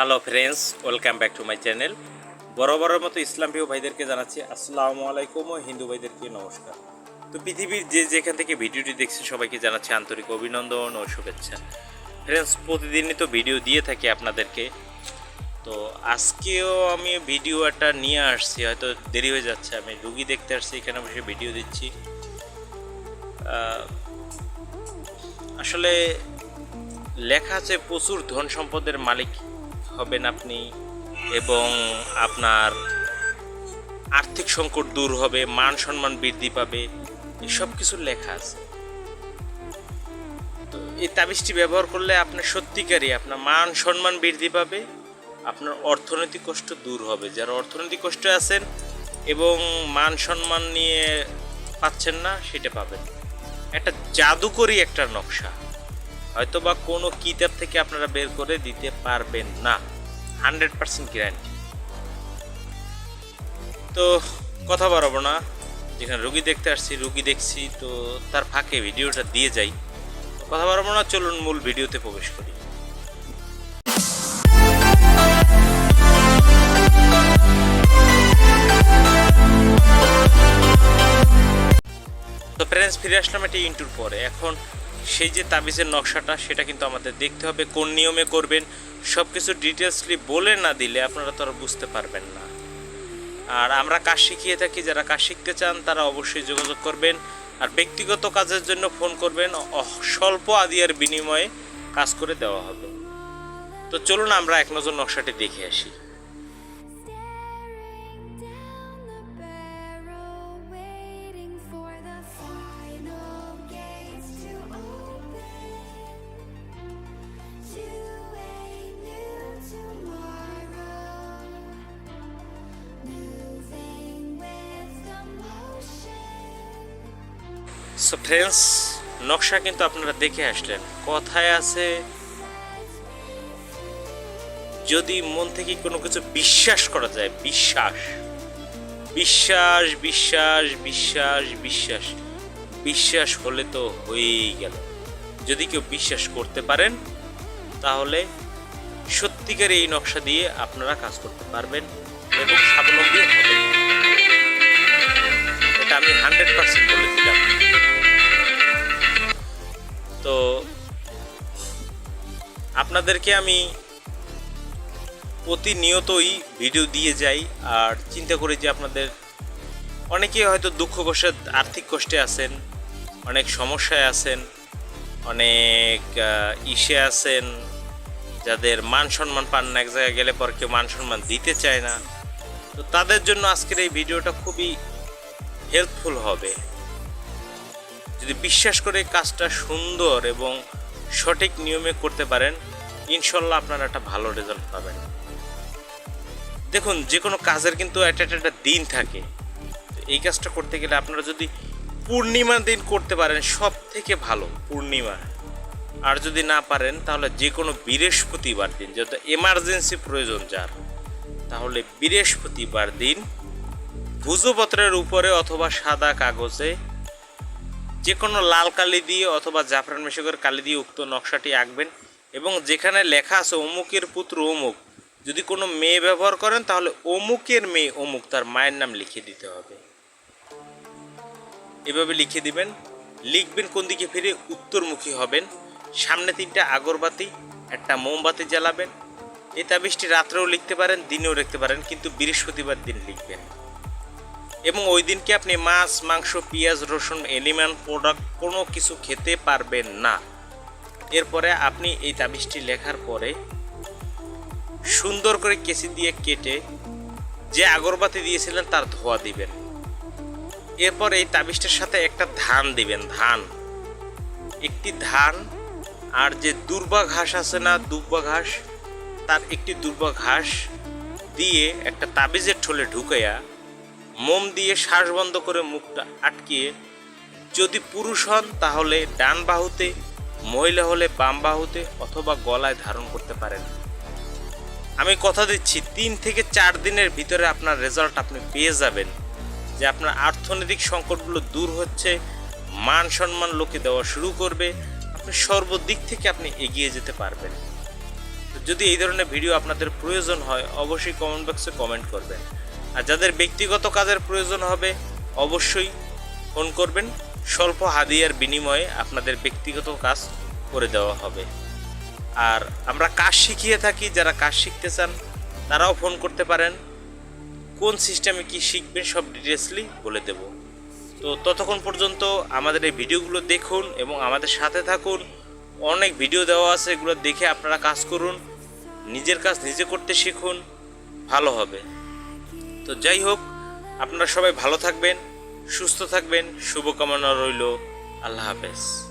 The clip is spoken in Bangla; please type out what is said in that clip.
Hello friends welcome back to my channel বরাবরের মতো ইসলাম প্রিয় ভাইদেরকে জানাচ্ছি আসসালামু আলাইকুম ও হিন্দু ভাইদেরকে নমস্কার। তো পৃথিবীর যে যেখান থেকে ভিডিওটি দেখছেন সবাইকে জানাচ্ছি আন্তরিক অভিনন্দন ও শুভেচ্ছা। ফ্রেন্ডস প্রতিদিনই তো ভিডিও দিয়ে থাকি আপনাদেরকে। তো আজকেও আমি ভিডিও একটা নিয়ে আসছি, হয়তো দেরি হয়ে যাচ্ছে, আমি রুগী দেখতে আসছি, এখানে বসে ভিডিও দিচ্ছি। আসলে লেখা আছে প্রচুর ধন সম্পদের মালিক। হবেন আপনি এবং আপনার আর্থিক সংকট দূর হবে, মান সম্মান বৃদ্ধি পাবে, এসব কিছু লেখা আছে। তো এই তাবিজটি ব্যবহার করলে আপনার সত্যিকারই আপনার মান সম্মান বৃদ্ধি পাবে, আপনার অর্থনৈতিক কষ্ট দূর হবে। যারা অর্থনৈতিক কষ্টে আছেন এবং মান সম্মান নিয়ে পাচ্ছেন না, সেটা পাবেন। একটা জাদুকরি একটা নকশা। হয়তো বা কোনো কিতাব থেকে আপনারা বের করে দিতে পারবেন না। হান্ড্রেড পার্সেন্ট গ্যারান্টি তো কথা বাড়াবো না। যেখানে রুগী দেখতে আসছি, রুগী দেখছি, তো তার ফাঁকে ভিডিওটা দিয়ে যাই। কথা বাড়াবো না, চলুন মূল ভিডিওতে প্রবেশ করি। তো ফ্রেন্ডস ফিরে আসলাম একটা ইন্টুর পরে। এখন সেই যে তাবিজের নকশাটা, সেটা কিন্তু আমাদের দেখতে হবে, কোন নিয়মে করবেন সব কিছু ডিটেলসলি বলে না দিলে আপনারা তো আর বুঝতে পারবেন না। আর আমরা কাজ শিখিয়ে থাকি, যারা কাজ শিখতে চান, তারা অবশ্যই যোগাযোগ করবেন। আর ব্যক্তিগত কাজের জন্য ফোন করবেন স্বল্প আদিয়ার বিনিময়ে কাজ করে দেওয়া হবে। তো চলুন আমরা এক নজর নকশাটি দেখে আসি। সো ফ্রেন্ডস নকশা কিন্তু আপনারা দেখে আসলেন। কথায় আছে, যদি মন থেকে কোনো কিছু বিশ্বাস করা যায়, বিশ্বাস। বিশ্বাস বিশ্বাস বিশ্বাস বিশ্বাস। বিশ্বাস হলে তো হয়েই গেল। যদি কেউ বিশ্বাস করতে পারেন, তাহলে সত্যিকার এই নকশা দিয়ে আপনারা কাজ করতে পারবেন এবং স্বাবলম্বী হবেন। এটা আমি হান্ড্রেড পার্সেন্ট বলে দিলাম। আপনাদেরকে আমি প্রতিনিয়তই ভিডিও দিয়ে যাই আর চিন্তা করি যে আপনাদের অনেকেই হয়তো দুঃখ কষ্টে, আর্থিক কষ্টে আছেন, অনেক সমস্যায় আছেন, অনেক ইসে আছেন, যাদের মান সম্মান পান না, এক জায়গায় গেলে পর কেউ মান সম্মান দিতে চায় না। তো তাদের জন্য আজকের এই ভিডিওটা খুবই হেল্পফুল হবে। যদি বিশ্বাস করে কাজটা সুন্দর এবং সঠিক নিয়মে করতে পারেন ইনশাল্লাহ আপনারা একটা ভালো রেজাল্ট পাবেন। দেখুন, যে কোনো কাজের কিন্তু একটা একটা দিন থাকে। এই কাজটা করতে গেলে আপনারা যদি পূর্ণিমা দিন করতে পারেন সব থেকে ভালো, পূর্ণিমা। আর যদি না পারেন, তাহলে যে কোনো বৃহস্পতিবার দিন যত এমার্জেন্সি প্রয়োজন যার, তাহলে বৃহস্পতিবার দিন ভুজপত্রের উপরে অথবা সাদা কাগজে যে কোনো লাল কালি দিয়ে অথবা জাফরান মেশকের কালি দিয়ে উক্ত নকশাটি আঁকবেন। এবং যেখানে লেখা আছে অমুকের পুত্র অমুক, যদি কোনো মেয়ে ব্যবহার করেন তাহলে অমুকের মেয়ে অমুক, তার মায়ের নাম লিখে দিতে হবে। এভাবে লিখে দিবেন, লিখবেন কোন দিকে ফিরে, উত্তরমুখী হবেন, সামনে তিনটা আগরবাতি, একটা মোমবাতি জ্বালাবেন এই তাবিজটি রাত্রেও লিখতে পারেন, দিনেও লিখতে পারেন, কিন্তু বৃহস্পতিবার দিন লিখবেন। এবং ওই দিনকে আপনি মাছ, মাংস, পেঁয়াজ, রসুন এলিমেন্ট প্রোডাক্ট কোনো কিছু খেতে পারবেন না। এরপরে আপনি এই তাবিজটি লেখার পরে সুন্দর করে কেসি দিয়ে কেটে যে আগরবাতি দিয়েছিলেন তার ধোয়া দিবেন। এরপর এই তাবিজটার সাথে একটা ধান দিবেন, ধান। একটি ধান, আর যে দুর্বা ঘাস আছে না দুর্বা ঘাস, তার একটি দুর্বা ঘাস দিয়ে একটা তাবিজের ঠোলে ঢুকাইয়া মোম দিয়ে শ্বাস বন্ধ করে মুখটা আটকিয়ে যদি পুরুষ হন তাহলে ডান বাহুতে মহিলা হলে বাম বাহুতে অথবা গলায় ধারণ করতে পারেন। আমি কথা দিচ্ছি, তিন থেকে চার দিনের ভিতরে আপনার রেজাল্ট আপনি পেয়ে যাবেন, যে আপনার অর্থনৈতিক সংকটগুলো দূর হচ্ছে, মান সম্মান লোকে দেওয়া শুরু করবে, আপনি সর্বদিক থেকে আপনি এগিয়ে যেতে পারবেন। যদি এই ধরনের ভিডিও আপনাদের প্রয়োজন হয়, অবশ্যই কমেন্ট বক্সে কমেন্ট করবেন। আর যাদের ব্যক্তিগত কাজের প্রয়োজন হবে, অবশ্যই ফোন করবেন। স্বল্প হাদিয়ার বিনিময়ে আপনাদের ব্যক্তিগত কাজ করে দেওয়া হবে। আর আমরা কাজ শিখিয়ে থাকি, যারা কাজ শিখতে চান, তারাও ফোন করতে পারেন। কোন সিস্টেমে কি শিখবেন সব ডিটেলসলি বলে দেব। তো ততক্ষণ পর্যন্ত আমাদের এই ভিডিওগুলো দেখুন এবং আমাদের সাথে থাকুন। অনেক ভিডিও দেওয়া আছে, এগুলো দেখে আপনারা কাজ করুন। নিজের কাজ নিজে করতে শিখুন, ভালো হবে। তো যাই হোক, আপনারা সবাই ভালো থাকবেন। সুস্থ থাকবেন শুভকামনা রইল। আল্লাহ হাফেজ।